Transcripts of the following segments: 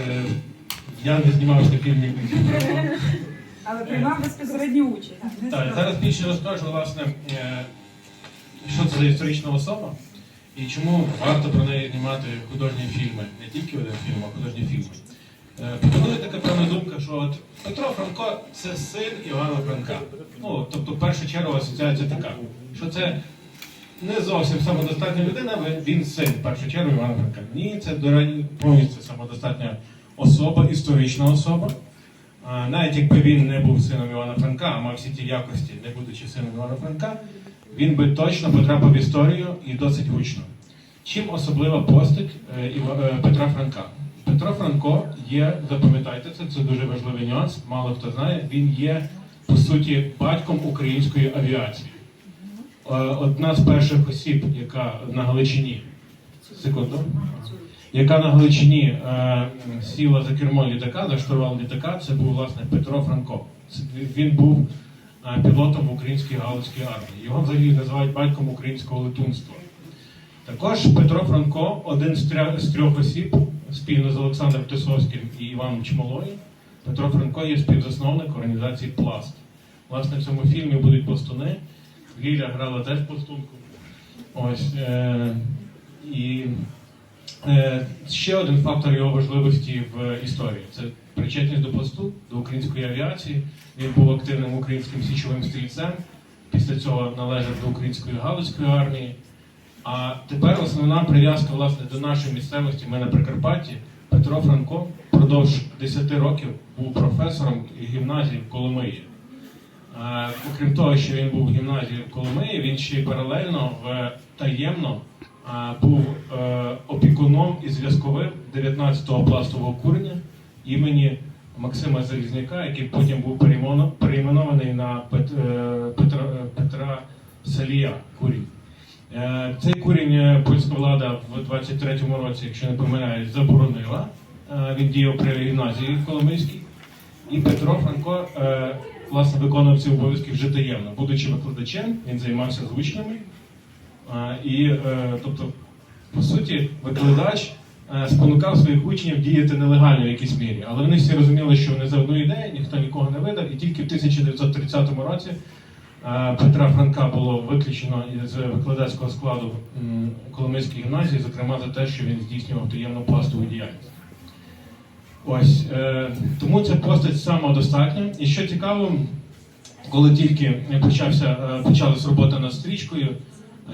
Е, Я не знімав такий фільм. Але приймав безпосередню участь. Так, зараз більше розкажу, власне, е, що це за історична особа і чому варто про неї знімати художні фільми. Не тільки один фільм, а художні фільми. Е, Пропонує така певна думка, що от Петро Франко це син Івана Франка. Ну, тобто, в першу чергу асоціація така, що це не зовсім самодостатня людина, він син в першу чергу Івана Франка. Ні, це до повністю самодостатня особа, історична особа. Навіть якби він не був сином Івана Франка, а мав всі ті якості, не будучи сином Івана Франка, він би точно потрапив в історію і досить гучно. Чим особлива постать е, е, Петра Франка? Петро Франко є, запам'ятайте це, це дуже важливий нюанс, мало хто знає, він є, по суті, батьком української авіації. Е, Одна з перших осіб, яка на Галичині, секунду, яка на Галичині е, сіла за кермо літака, за штурвал літака, це був власне Петро Франко. Він був е, пілотом української галицької армії. Його взагалі називають батьком українського летунства. Також Петро Франко, один з трьох осіб, спільно з Олександром Тисовським і Іваном Чмолою. Петро Франко є співзасновник організації Пласт. Власне, в цьому фільмі будуть пластуни. Ліля грала теж пластунку. Ось. Е- і Е, Ще один фактор його важливості в історії це причетність до пласту, до української авіації. Він був активним українським січовим стрільцем. Після цього належав до української галицької армії. А тепер основна прив'язка власне до нашої місцевості. Ми на Прикарпатті. Петро Франко впродовж 10 років був професором гімназії в Коломиї. Е, Окрім того, що він був в гімназії в Коломиї, він ще й паралельно в таємно е, був е, опікуном і зв'язковим 19-го пластового курення імені Максима Залізняка, який потім був перейменований на Петра, Петра Салія Курінь. Цей курінь польська влада в 23-му році, якщо не помиляюсь, заборонила. Він діяв при гімназії Коломийській. І Петро Франко власне виконував ці обов'язки вже таємно. Будучи викладачем, він займався з учнями. І, е, тобто, по суті, викладач е, спонукав своїх учнів діяти нелегально в якійсь мірі. Але вони всі розуміли, що вони за одну ідею, ніхто нікого не видав. І тільки в 1930 році е, Петра Франка було виключено із викладацького складу Коломийської гімназії, зокрема за те, що він здійснював таємну пластову діяльність. Ось е, тому ця постать самодостатня. І що цікаво, коли тільки почався, е, почалась робота над стрічкою,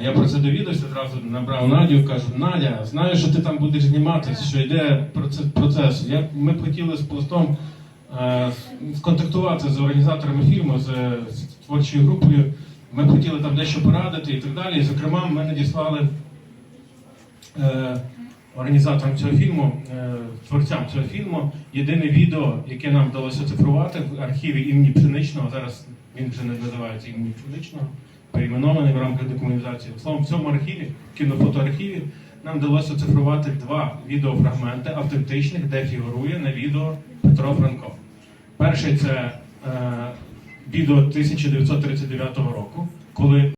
я про це довідався, одразу набрав Надю, кажу, Надя, знаю, що ти там будеш зніматися, що йде процес. Я, ми хотіли з пластом е, сконтактувати з організаторами фільму, з, з творчою групою. Ми хотіли там дещо порадити і так далі. Зокрема, ми надіслали е, організаторам цього фільму, е, творцям цього фільму, єдине відео, яке нам вдалося цифрувати в архіві імені Пшеничного. Зараз він вже не називається імені Пшеничного, перейменований в рамках документації. Словом, в цьому архіві, кінофотоархіві, нам вдалося цифрувати два відеофрагменти автентичних, де фігурує на відео Петро Франко. Перший це е, відео 1939 року, коли